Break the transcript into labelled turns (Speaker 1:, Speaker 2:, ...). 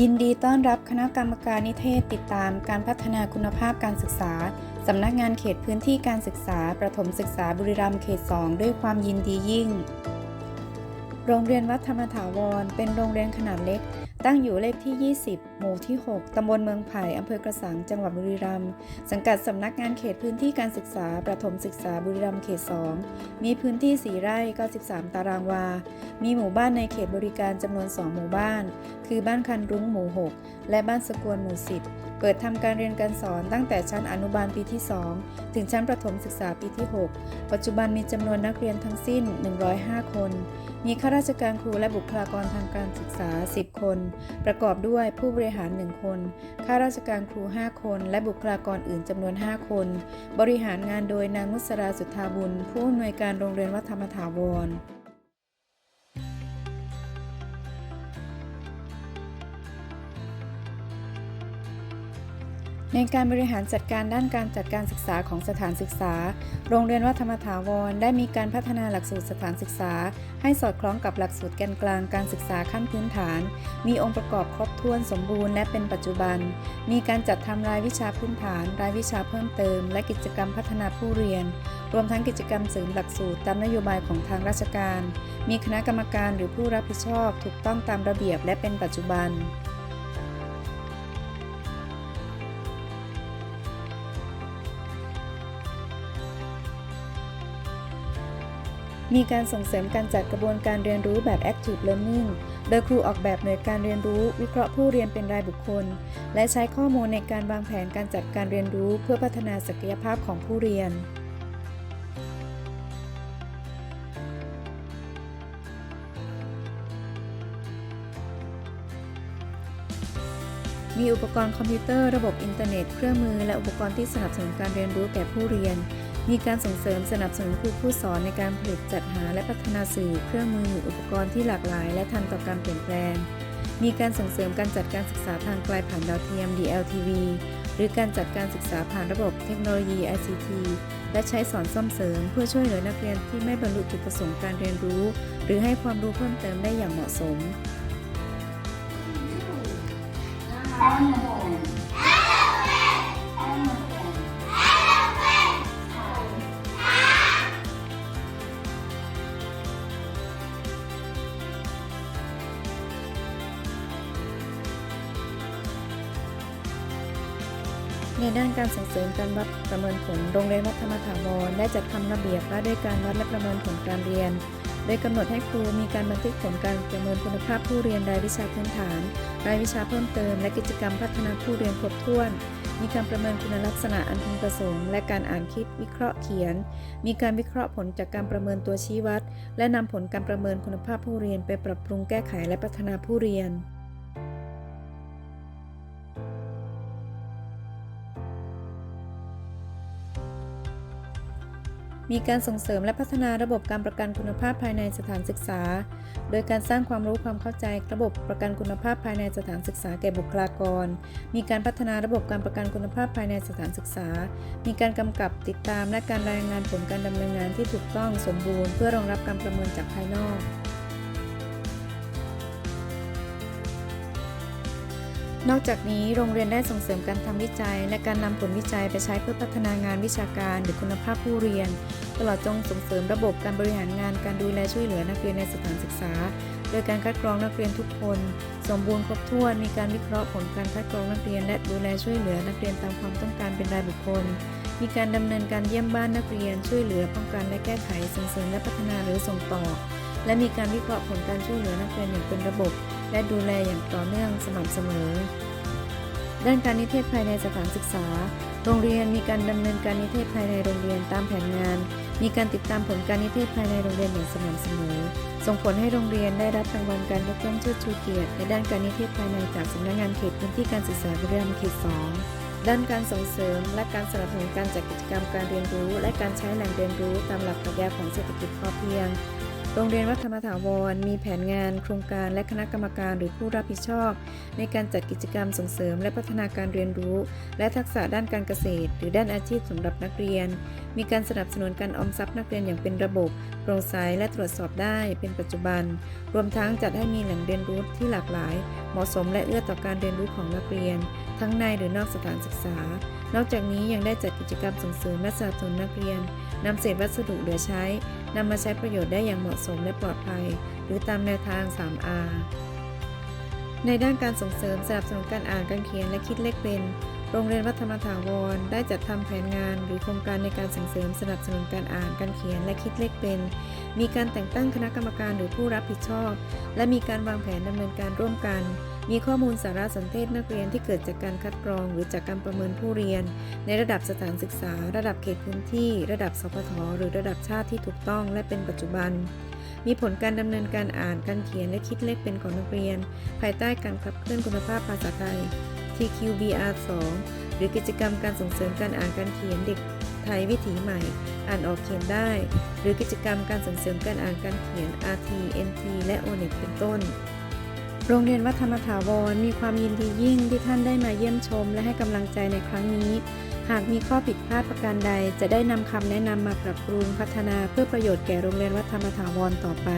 Speaker 1: ยินดีต้อนรับคณะกรรมการนิเทศติดตามการพัฒนาคุณภาพการศึกษา สำนักงานเขตพื้นที่การศึกษา ประถมศึกษาบุรีรัมย์เขต 2 ด้วยความยินดียิ่ง โรงเรียนวัดธรรมถาวร เป็นโรงเรียนขนาดเล็ก ตั้งอยู่เลขที่ 20 หมู่ที่ 6 ตำบลเมืองไผ่อำเภอกระสัง จังหวัดบุรีรัมย์ สังกัดสำนักงานเขตพื้นที่การศึกษา ประถมศึกษาบุรีรัมย์เขต 2 มีพื้นที่ 4 ไร่ 93 ตารางวา มีหมู่บ้านในเขตบริการจำนวน 2 หมู่บ้าน คือบ้านคันรุ้งหมู่ 6 และบ้านสกวนหมู่ 10 เปิดทำการเรียนการสอนตั้งแต่ชั้นอนุบาลปีที่ 2 ถึงชั้นประถมศึกษาปีที่ 6 ปัจจุบันมีจำนวนนักเรียนทั้งสิ้น 105 คน มีข้าราชการครูและบุคลากรทางการศึกษา 10 คน ประกอบด้วยผู้บริหาร 1 คน ข้าราชการครู 5 คน และบุคลากรอื่นจำนวน 5 คน บริหารงานโดยนางนุสราสุทธาบุญ ผู้อำนวยการโรงเรียนวัดธรรมถาวร ในการบริหารจัดการด้านการจัดการศึกษาของสถานศึกษา โรงเรียนวัดธรรมถาวร ได้มีการพัฒนาหลักสูตรสถานศึกษา ให้สอดคล้องกับหลักสูตรแกนกลางการศึกษาขั้นพื้นฐาน มีองค์ประกอบครบถ้วนสมบูรณ์และเป็นปัจจุบัน มีการจัดทำรายวิชาพื้นฐาน รายวิชาเพิ่มเติม และกิจกรรมพัฒนาผู้เรียน รวมทั้งกิจกรรมเสริมหลักสูตรตามนโยบายของทางราชการ มีคณะกรรมการหรือผู้รับผิดชอบ ถูกต้องตามระเบียบและเป็นปัจจุบัน มีการส่งเสริมการจัดกระบวนการเรียนรู้แบบ Active Learning โดยครูออกแบบหน่วยการเรียนรู้ วิเคราะห์ผู้เรียนเป็นรายบุคคล และใช้ข้อมูลในการวางแผนการจัดการเรียนรู้ เพื่อพัฒนาศักยภาพของผู้เรียนมีอุปกรณ์คอมพิวเตอร์ ระบบอินเทอร์เน็ต เครื่องมือ และอุปกรณ์ที่สนับสนุนการเรียนรู้แก่ผู้เรียน มีการส่งเสริมสนับสนุนครูผู้สอนในการผลิตจัดหาและพัฒนาสื่อเครื่องมืออุปกรณ์ที่หลากหลาย และทันต่อการเปลี่ยนแปลง มีการส่งเสริมการจัดการศึกษาทางไกลผ่านดาวเทียม DLTV หรือการจัดการศึกษาผ่านระบบเทคโนโลยี ICT และใช้สอนซ่อมเสริม เพื่อช่วยเหลือนักเรียนที่ไม่บรรลุจุดประสงค์การเรียนรู้ หรือให้ความรู้เพิ่มเติมได้อย่างเหมาะสม ในด้านการส่งเสริมการวัดประเมินผล โรงเรียนวัดธรรมถาวรได้จัดทำระเบียบว่าด้วยการวัดและประเมินผลการเรียน โดยกำหนดให้ครูมีการบันทึกผลการประเมินคุณภาพผู้เรียนรายวิชาพื้นฐาน รายวิชาเพิ่มเติม และกิจกรรมพัฒนาผู้เรียนครบถ้วน มีการประเมินคุณลักษณะอันพึงประสงค์ และการอ่านคิดวิเคราะห์เขียน มีการวิเคราะห์ผลจากการประเมินตัวชี้วัด และนำผลการประเมินคุณภาพผู้เรียนไปปรับปรุงแก้ไขและพัฒนาผู้เรียน มีการส่งเสริมและพัฒนาระบบการประกันคุณภาพภายในสถานศึกษา โดยการสร้างความรู้ความเข้าใจระบบประกันคุณภาพภายในสถานศึกษาแก่บุคลากร มีการพัฒนาระบบการประกันคุณภาพภายในสถานศึกษา มีการกำกับติดตามและการรายงานผลการดำเนินงานที่ถูกต้องสมบูรณ์ เพื่อรองรับการประเมินจากภายนอก นอกจากนี้โรงเรียนได้ส่งเสริมการทำวิจัย และการนำผลวิจัยไปใช้เพื่อพัฒนางานวิชาการหรือคุณภาพผู้เรียน ตลอดจงส่งเสริมระบบการบริหารงานการดูแลช่วยเหลือนักเรียนในสถานศึกษา โดยการคัดกรองนักเรียนทุกคน สมบูรณ์ครบถ้วนมีการวิเคราะห์ผลการคัดกรองนักเรียน และดูแลช่วยเหลือนักเรียนตามความต้องการเป็นรายบุคคล มีการดำเนินการเยี่ยมบ้านนักเรียนช่วยเหลือป้องกันและแก้ไขส่งเสริมและพัฒนาหรือส่งต่อ และมีการวิเคราะห์ผลการช่วยเหลือนักเรียนอย่างเป็นระบบ และดูแลอย่างต่อเนื่องสม่ำเสมอ ด้านการนิเทศภายในสถานศึกษา โรงเรียนมีการดำเนินการนิเทศภายในโรงเรียนตามแผนงาน มีการติดตามผลการนิเทศภายในโรงเรียนอย่างสม่ำเสมอ ส่งผลให้โรงเรียนได้รับรางวัลการยกย่องเชิดชูเกียรติในด้านการนิเทศภายในจากสำนักงานเขตพื้นที่การศึกษาบุรีรัมย์เขต2ด้านการส่งเสริมและการสนับสนุนการจัดกิจกรรมการเรียนรู้ และการใช้แหล่งเรียนรู้ตามหลักปรัชญาของเศรษฐกิจพอเพียง โรงเรียนวัดธรรมถาวร มีแผนงาน โครงการและคณะกรรมการหรือผู้รับผิดชอบ ในการจัดกิจกรรมส่งเสริม และพัฒนาการเรียนรู้ และทักษะด้านการเกษตร หรือด้านอาชีพสำหรับนักเรียน มีการสนับสนุนการออมทรัพย์นักเรียนอย่างเป็นระบบโปร่งใสและตรวจสอบได้เป็นปัจจุบัน รวมทั้งจัดให้มีแหล่งเรียนรู้ที่หลากหลาย เหมาะสมและเอื้อต่อการเรียนรู้ของนักเรียน ทั้งในหรือนอกสถานศึกษา นอกจากนี้ยังได้จัดกิจกรรมส่งเสริมและสนับสนุนนักเรียน นำเศษวัสดุเหลือใช้นำมาใช้ประโยชน์ได้อย่างเหมาะสมและปลอดภัย หรือตามแนวทาง 3R ในด้านการส่งเสริมสนับสนุนการอ่านการเขียนและคิดเลขเป็น โรงเรียนวัฒนถาวร ได้จัดทำแผนงาน หรือโครงการในการส่งเสริมสนับสนุนการอ่านการเขียนและคิดเลขเป็น มีการแต่งตั้งคณะกรรมการหรือผู้รับผิดชอบ และมีการวางแผนดำเนินการร่วมกัน มีข้อมูลสารสนเทศนักเรียนที่เกิดจากการคัดกรองหรือจากการประเมินผู้เรียน ในระดับสถานศึกษา ระดับเขตพื้นที่ ระดับสพทหรือระดับชาติที่ถูกต้องและเป็นปัจจุบัน มีผลการดำเนินการอ่านการเขียนและคิดเลขเป็นของนักเรียน ภายใต้การขับเคลื่อนคุณภาพภาษาไทย TQBR 2หรือกิจกรรมการส่งเสริมการอ่านการเขียนเด็กไทยวิถีใหม่ อ่านออกเขียนได้ หรือกิจกรรมการส่งเสริมการอ่านการเขียน RT NT และ ONET เป็นต้น โรงเรียนวัฒนถาวรมีความยินดียิ่งที่ท่านได้มาเยี่ยมชม และให้กำลังใจในครั้งนี้ หากมีข้อผิดพลาดประการใด จะได้นำคำแนะนำมาปรับปรุงพัฒนาเพื่อประโยชน์แก่โรงเรียนวัฒนถาวรต่อไป